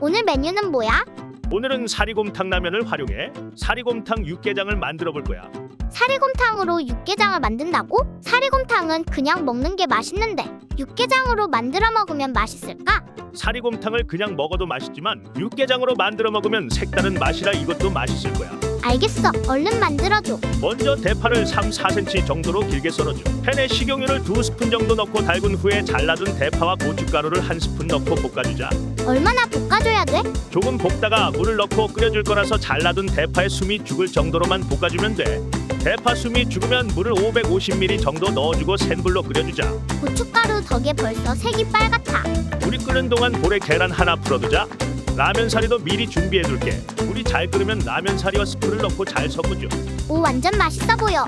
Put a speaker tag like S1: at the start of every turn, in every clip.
S1: 오늘 메뉴는 뭐야?
S2: 오늘은 사리곰탕 라면을 활용해 사리곰탕 육개장을 만들어 볼 거야.
S1: 사리곰탕으로 육개장을 만든다고? 사리곰탕은 그냥 먹는 게 맛있는데 육개장으로 만들어 먹으면 맛있을까?
S2: 사리곰탕을 그냥 먹어도 맛있지만 육개장으로 만들어 먹으면 색다른 맛이라 이것도 맛있을 거야.
S1: 알겠어. 얼른 만들어줘.
S2: 먼저 대파를 3, 4cm 정도로 길게 썰어줘. 팬에 식용유를 두 스푼 정도 넣고 달군 후에 잘라둔 대파와 고춧가루를 한 스푼 넣고 볶아주자.
S1: 얼마나 볶아줘야 돼?
S2: 조금 볶다가 물을 넣고 끓여줄 거라서 잘라둔 대파의 숨이 죽을 정도로만 볶아주면 돼. 대파 숨이 죽으면 물을 550ml 정도 넣어주고 센 불로 끓여주자.
S1: 고춧가루 덕에 벌써 색이 빨갛다.
S2: 물이 끓는 동안 볼에 계란 하나 풀어두자. 라면 사리도 미리 준비해둘게. 물이 잘 끓으면 라면 사리와 스프를 넣고 잘 섞어줘.
S1: 오 완전 맛있어 보여.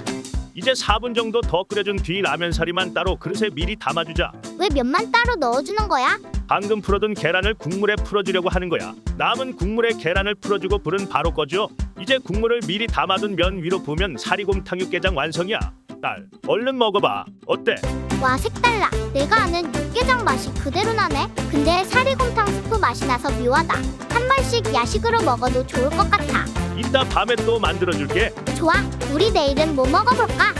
S2: 이제 4분 정도 더 끓여준 뒤 라면 사리만 따로 그릇에 미리 담아주자.
S1: 왜 면만 따로 넣어주는 거야?
S2: 방금 풀어둔 계란을 국물에 풀어주려고 하는 거야. 남은 국물에 계란을 풀어주고 불은 바로 꺼줘. 이제 국물을 미리 담아둔 면 위로 부으면 사리곰탕 육개장 완성이야. 딸, 얼른 먹어봐. 어때?
S1: 와 색달라. 내가 아는 육개장 맛이 그대로 나네. 근데 사리곰탕 스프 맛이 나서 묘하다. 한 번씩 야식으로 먹어도 좋을 것 같아.
S2: 이따 밤에 또 만들어줄게.
S1: 좋아. 우리 내일은 뭐 먹어볼까?